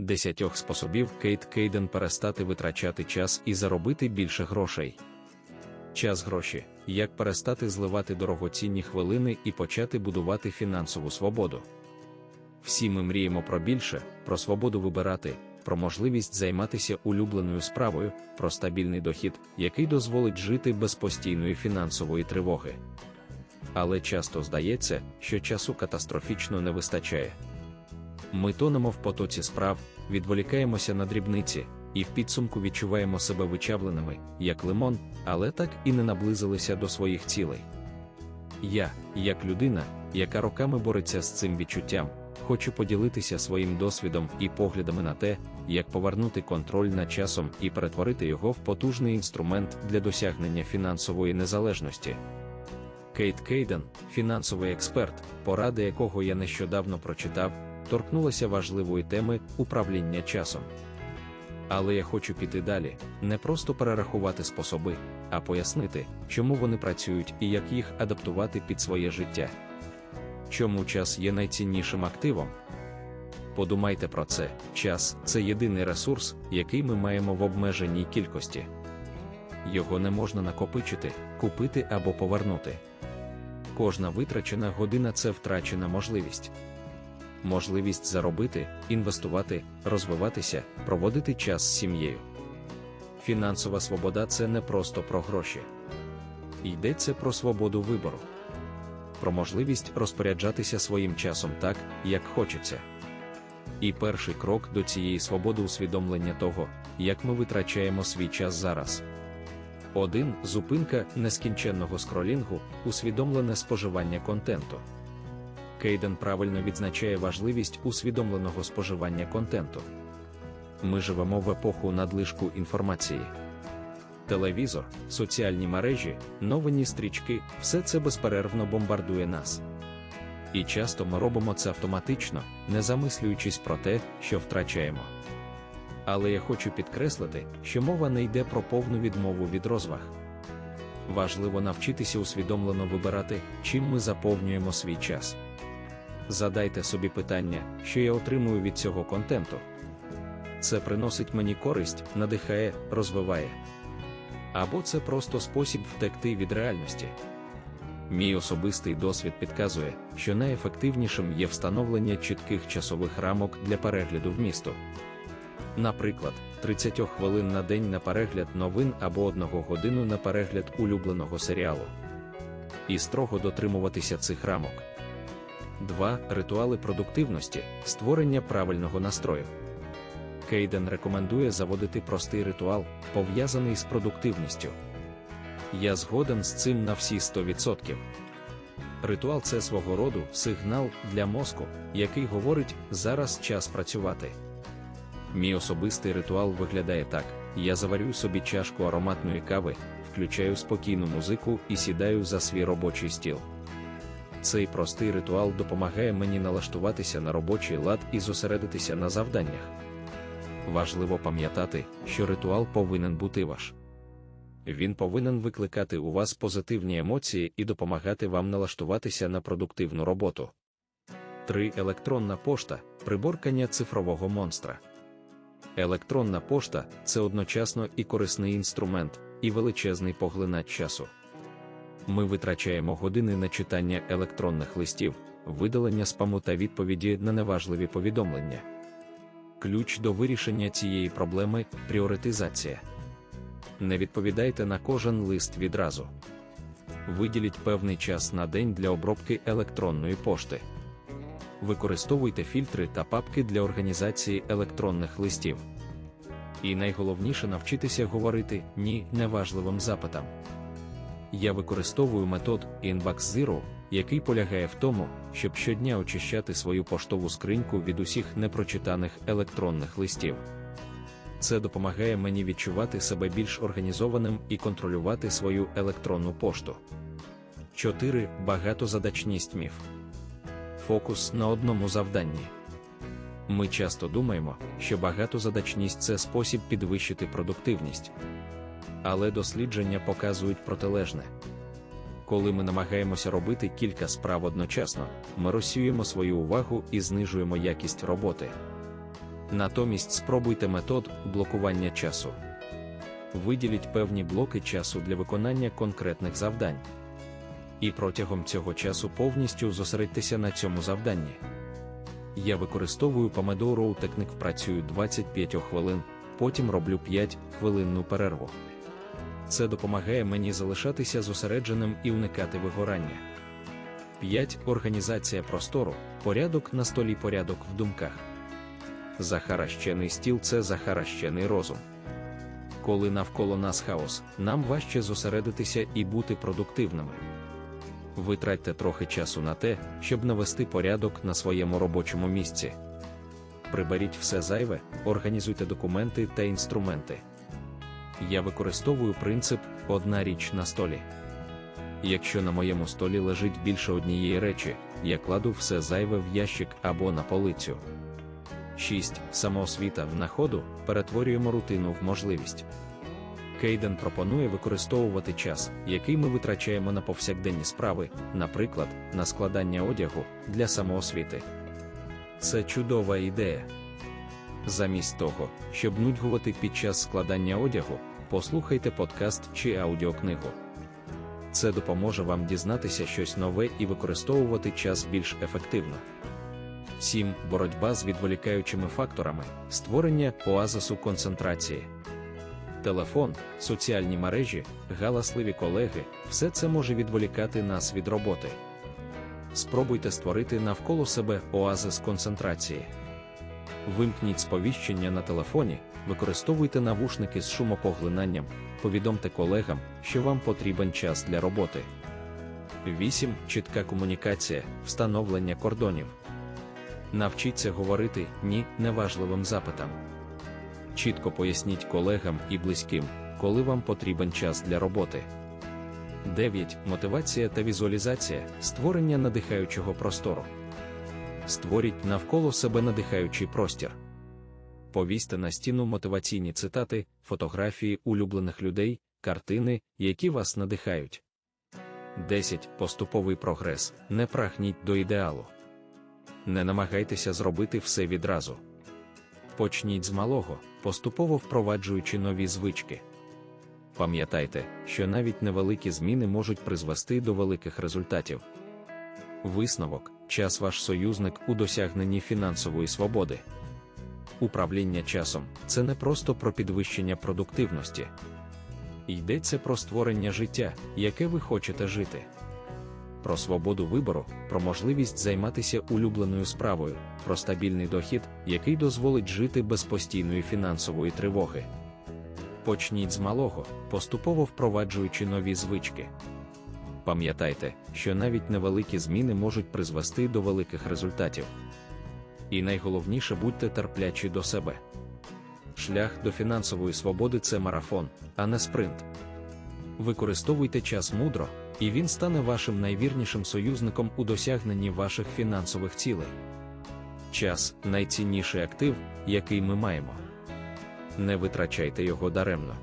Десятьох способів Кейт Кейден перестати витрачати час і заробити більше грошей. Час гроші. Як перестати зливати дорогоцінні хвилини і почати будувати фінансову свободу. Всі ми мріємо про більше, про свободу вибирати, про можливість займатися улюбленою справою, про стабільний дохід, який дозволить жити без постійної фінансової тривоги. Але часто здається, що часу катастрофічно не вистачає. Ми тонемо в потоці справ, відволікаємося на дрібниці, і в підсумку відчуваємо себе вичавленими, як лимон, але так і не наблизилися до своїх цілей. Я, як людина, яка роками бореться з цим відчуттям, хочу поділитися своїм досвідом і поглядами на те, як повернути контроль над часом і перетворити його в потужний інструмент для досягнення фінансової незалежності. Кейт Кейден, фінансовий експерт, поради якого я нещодавно прочитав, торкнулася важливої теми управління часом. Але я хочу піти далі, не просто перерахувати способи, а пояснити, чому вони працюють і як їх адаптувати під своє життя. Чому час є найціннішим активом? Подумайте про це: час це єдиний ресурс, який ми маємо в обмеженій кількості. Його не можна накопичити, купити або повернути. Кожна витрачена година це втрачена можливість. Можливість заробити, інвестувати, розвиватися, проводити час з сім'єю. Фінансова свобода це не просто про гроші. Йдеться про свободу вибору, про можливість розпоряджатися своїм часом так, як хочеться. І перший крок до цієї свободи усвідомлення того, як ми витрачаємо свій час зараз. 1. Зупинка нескінченного скролінгу, усвідомлене споживання контенту. Кейден правильно відзначає важливість усвідомленого споживання контенту. Ми живемо в епоху надлишку інформації. Телевізор, соціальні мережі, новинні стрічки все це безперервно бомбардує нас. І часто ми робимо це автоматично, не замислюючись про те, що втрачаємо. Але я хочу підкреслити, що мова не йде про повну відмову від розваг. Важливо навчитися усвідомлено вибирати, чим ми заповнюємо свій час. Задайте собі питання, що я отримую від цього контенту. Це приносить мені користь, надихає, розвиває. Або це просто спосіб втекти від реальності. Мій особистий досвід підказує, що найефективнішим є встановлення чітких часових рамок для перегляду вмісту. Наприклад, 30 хвилин на день на перегляд новин або 1 годину на перегляд улюбленого серіалу. І строго дотримуватися цих рамок. 2. Ритуали продуктивності, створення правильного настрою. Кейден рекомендує заводити простий ритуал, пов'язаний з продуктивністю. Я згоден з цим на всі 100%. Ритуал це свого роду сигнал для мозку, який говорить, зараз час працювати. Мій особистий ритуал виглядає так: я заварю собі чашку ароматної кави, включаю спокійну музику і сідаю за свій робочий стіл. Цей простий ритуал допомагає мені налаштуватися на робочий лад і зосередитися на завданнях. Важливо пам'ятати, що ритуал повинен бути ваш. Він повинен викликати у вас позитивні емоції і допомагати вам налаштуватися на продуктивну роботу. 3. Електронна пошта приборкання цифрового монстра. Електронна пошта це одночасно і корисний інструмент, і величезний поглинач часу. Ми витрачаємо години на читання електронних листів, видалення спаму та відповіді на неважливі повідомлення. Ключ до вирішення цієї проблеми пріоритизація. Не відповідайте на кожен лист відразу. Виділіть певний час на день для обробки електронної пошти. Використовуйте фільтри та папки для організації електронних листів. І найголовніше навчитися говорити ні неважливим запитам. Я використовую метод Inbox Zero, який полягає в тому, щоб щодня очищати свою поштову скриньку від усіх непрочитаних електронних листів. Це допомагає мені відчувати себе більш організованим і контролювати свою електронну пошту. 4. Багатозадачність міф. Фокус на одному завданні. Ми часто думаємо, що багатозадачність це спосіб підвищити продуктивність. Але дослідження показують протилежне. Коли ми намагаємося робити кілька справ одночасно, ми розсіюємо свою увагу і знижуємо якість роботи. Натомість спробуйте метод блокування часу. Виділіть певні блоки часу для виконання конкретних завдань. І протягом цього часу повністю зосередьтеся на цьому завданні. Я використовую Pomodoro технік працюю 25 хвилин, потім роблю 5 хвилинну перерву. Це допомагає мені залишатися зосередженим і уникати вигорання. 5. Організація простору, порядок на столі, порядок в думках. Захаращений стіл це захаращений розум. Коли навколо нас хаос, нам важче зосередитися і бути продуктивними. Витратьте трохи часу на те, щоб навести порядок на своєму робочому місці. Приберіть все зайве, організуйте документи та інструменти. Я використовую принцип одна річ на столі. Якщо на моєму столі лежить більше однієї речі, я кладу все зайве в ящик або на полицю. 6. Самоосвіта в находу перетворюємо рутину в можливість. Кейден пропонує використовувати час, який ми витрачаємо на повсякденні справи, наприклад, на складання одягу для самоосвіти. Це чудова ідея. Замість того, щоб нудьгувати під час складання одягу, послухайте подкаст чи аудіокнигу. Це допоможе вам дізнатися щось нове і використовувати час більш ефективно. 7. Боротьба з відволікаючими факторами, створення оазису концентрації. Телефон, соціальні мережі, галасливі колеги все це може відволікати нас від роботи. Спробуйте створити навколо себе оазис концентрації. Вимкніть сповіщення на телефоні, використовуйте навушники з шумопоглинанням, повідомте колегам, що вам потрібен час для роботи. 8. Чітка комунікація, встановлення кордонів. Навчіться говорити ні неважливим запитам. Чітко поясніть колегам і близьким, коли вам потрібен час для роботи. 9. Мотивація та візуалізація створення надихаючого простору. Створіть навколо себе надихаючий простір. Повісьте на стіну мотиваційні цитати, фотографії улюблених людей, картини, які вас надихають. 10. Поступовий прогрес. Не прагніть до ідеалу. Не намагайтеся зробити все відразу. Почніть з малого, поступово впроваджуючи нові звички. Пам'ятайте, що навіть невеликі зміни можуть призвести до великих результатів. Висновок час ваш союзник у досягненні фінансової свободи. Управління часом це не просто про підвищення продуктивності. Йдеться про створення життя, яке ви хочете жити. Про свободу вибору, про можливість займатися улюбленою справою, про стабільний дохід, який дозволить жити без постійної фінансової тривоги. Почніть з малого, поступово впроваджуючи нові звички. Пам'ятайте, що навіть невеликі зміни можуть призвести до великих результатів. І найголовніше будьте терплячі до себе. Шлях до фінансової свободи це марафон, а не спринт. Використовуйте час мудро, і він стане вашим найвірнішим союзником у досягненні ваших фінансових цілей. Час найцінніший актив, який ми маємо. Не витрачайте його даремно.